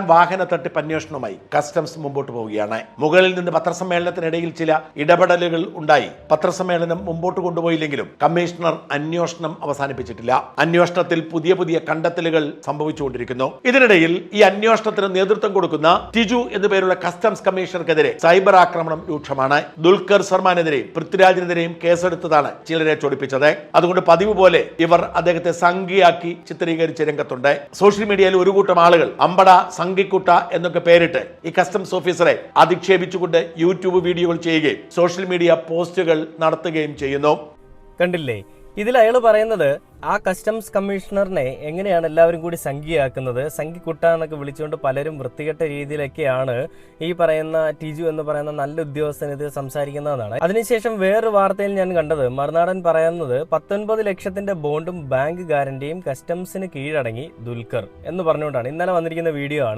വാഹന തട്ടിപ്പ് അന്വേഷണവുമായി കസ്റ്റംസ് മുമ്പോട്ട് പോവുകയാണ്. മുകളിൽ നിന്ന് പത്രസമ്മേളനത്തിനിടയിൽ ചില ഇടപെടലുകൾ ഉണ്ടായി. പത്രസമ്മേളനം മുമ്പോട്ട് കൊണ്ടുപോയില്ലെങ്കിലും കമ്മീഷണർ അന്വേഷണം അവസാനിപ്പിച്ചിട്ടില്ല. അന്വേഷണത്തിൽ പുതിയ പുതിയ കണ്ടെത്തലുകൾ സംഭവിച്ചുകൊണ്ടിരിക്കുന്നു. ഇതിനിടയിൽ ഈ അന്വേഷണത്തിന് നേതൃത്വം കൊടുക്കുന്ന ടിജു എന്നുപേരുള്ള കസ്റ്റംസ് കമ്മീഷണർക്കെതിരെ സൈബർ ആക്രമണം രൂക്ഷമാണ്. ദുൽഖർ സർമാനെതിരെയും പൃഥ്വിരാജിനെതിരെയും കേസെടുത്തതാണ് ചിലരെ ചൊടിപ്പിച്ചത്. അതുകൊണ്ട് പതിവ് പോലെ ഇവർ അദ്ദേഹത്തെ സംഖ്യയാക്കി ചിത്രീകരിച്ച രംഗത്തുണ്ട്. സോഷ്യൽ മീഡിയയിൽ ഒരു കൂട്ടം ആളുകൾ അമ്പട സംഘിക്കുട്ട എന്നൊക്കെ പേരിട്ട് ഈ കസ്റ്റംസ് ഓഫീസറെ അധിക്ഷേപിച്ചുകൊണ്ട് യൂട്യൂബ് വീഡിയോകൾ ചെയ്യുകയും സോഷ്യൽ മീഡിയ പോസ്റ്റുകൾ നടത്തുകയും ചെയ്യുന്നു. കണ്ടില്ലേ? ഇതിൽ അയാൾ പറയുന്നത് ആ കസ്റ്റംസ് കമ്മീഷണറിനെ എങ്ങനെയാണ് എല്ലാവരും കൂടി സംഖ്യയാക്കുന്നത്? സംഖ്യക്കുട്ട എന്നൊക്കെ വിളിച്ചുകൊണ്ട് പലരും വൃത്തികെട്ട രീതിയിലൊക്കെയാണ് ഈ പറയുന്ന ടിജു എന്ന് പറയുന്ന നല്ല ഉദ്യോഗസ്ഥനെതിരെ സംസാരിക്കുന്നതാണ് അതിനുശേഷം വേറൊരു വാർത്തയിൽ ഞാൻ കണ്ടത് മറുനാടൻ പറയുന്നത് പത്തൊൻപത് ലക്ഷത്തിന്റെ ബോണ്ടും ബാങ്ക് ഗ്യാരണ്ടിയും കസ്റ്റംസിന് കീഴടങ്ങി ദുൽഖർ എന്ന് പറഞ്ഞുകൊണ്ടാണ്. ഇന്നലെ വന്നിരിക്കുന്ന വീഡിയോ ആണ്.